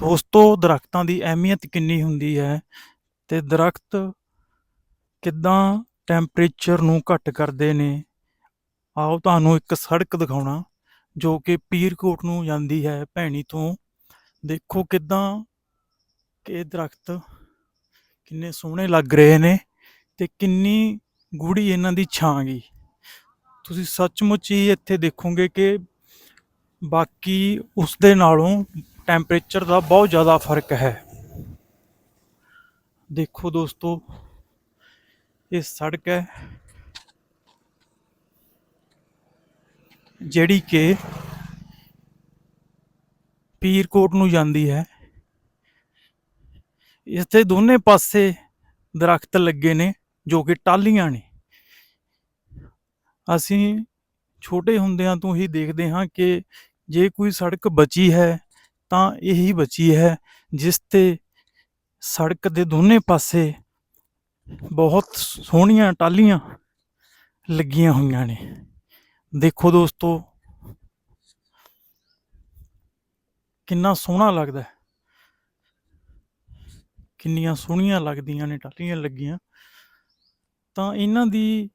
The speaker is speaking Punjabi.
ਦੋਸਤੋ ਦਰਖਤਾਂ ਦੀ ਅਹਿਮੀਅਤ ਕਿੰਨੀ ਹੁੰਦੀ ਹੈ ਤੇ ਦਰਖਤ ਕਿੱਦਾਂ ਟੈਂਪਰੇਚਰ ਨੂੰ ਘੱਟ ਕਰਦੇ ਨੇ? ਆਓ ਤੁਹਾਨੂੰ ਇੱਕ ਸੜਕ ਦਿਖਾਉਣਾ, ਜੋ ਕਿ ਪੀਰਕੋਟ ਨੂੰ ਜਾਂਦੀ ਹੈ ਭੈਣੀ ਤੋਂ। ਦੇਖੋ ਕਿੱਦਾਂ ਕਿ ਦਰਖਤ ਕਿੰਨੇ ਸੋਹਣੇ ਲੱਗ ਰਹੇ ਨੇ ਤੇ ਕਿੰਨੀ ਗੂੜੀ ਇਹਨਾਂ ਦੀ ਛਾਂ ਗਈ। ਤੁਸੀਂ ਸੱਚਮੁੱਚ ਹੀ ਇੱਥੇ ਦੇਖੋਗੇ ਕਿ ਬਾਕੀ ਉਸ ਦੇ ਨਾਲੋਂ ਟੈਂਪਰੇਚਰ ਦਾ ਬਹੁਤ ਜ਼ਿਆਦਾ ਫ਼ਰਕ ਹੈ। ਦੇਖੋ ਦੋਸਤੋ, ਇਹ ਸੜਕ ਹੈ, ਜਿਹੜੀ ਕਿ ਪੀਰਕੋਟ ਨੂੰ ਜਾਂਦੀ ਹੈ। ਇਸ ਦੇ ਦੋਨੇ ਪਾਸੇ ਦਰਖਤ ਲੱਗੇ ਨੇ, ਜੋ ਕਿ ਟਾਹਲੀਆਂ ਨੇ। ਅਸੀਂ ਛੋਟੇ ਹੁੰਦਿਆਂ ਤੋਂ ਹੀ ਦੇਖਦੇ ਹਾਂ ਕਿ ਜੇ ਕੋਈ ਸੜਕ ਬਚੀ ਹੈ ਤਾਂ ਇਹੀ ਬਚੀ ਹੈ, ਜਿਸ ਤੇ ਸੜਕ ਦੇ ਦੋਨੇ ਪਾਸੇ ਬਹੁਤ ਸੋਹਣੀਆਂ ਟਾਹਲੀਆਂ ਲੱਗੀਆਂ ਹੋਈਆਂ ਨੇ। ਦੇਖੋ ਦੋਸਤੋ, ਕਿੰਨਾ ਸੋਹਣਾ ਲੱਗਦਾ ਹੈ। ਕਿੰਨੀਆਂ ਸੋਹਣੀਆਂ ਲੱਗਦੀਆਂ ਨੇ ਟਾਹਲੀਆਂ ਲੱਗੀਆਂ। ਤਾਂ ਇਹਨਾਂ ਦੀ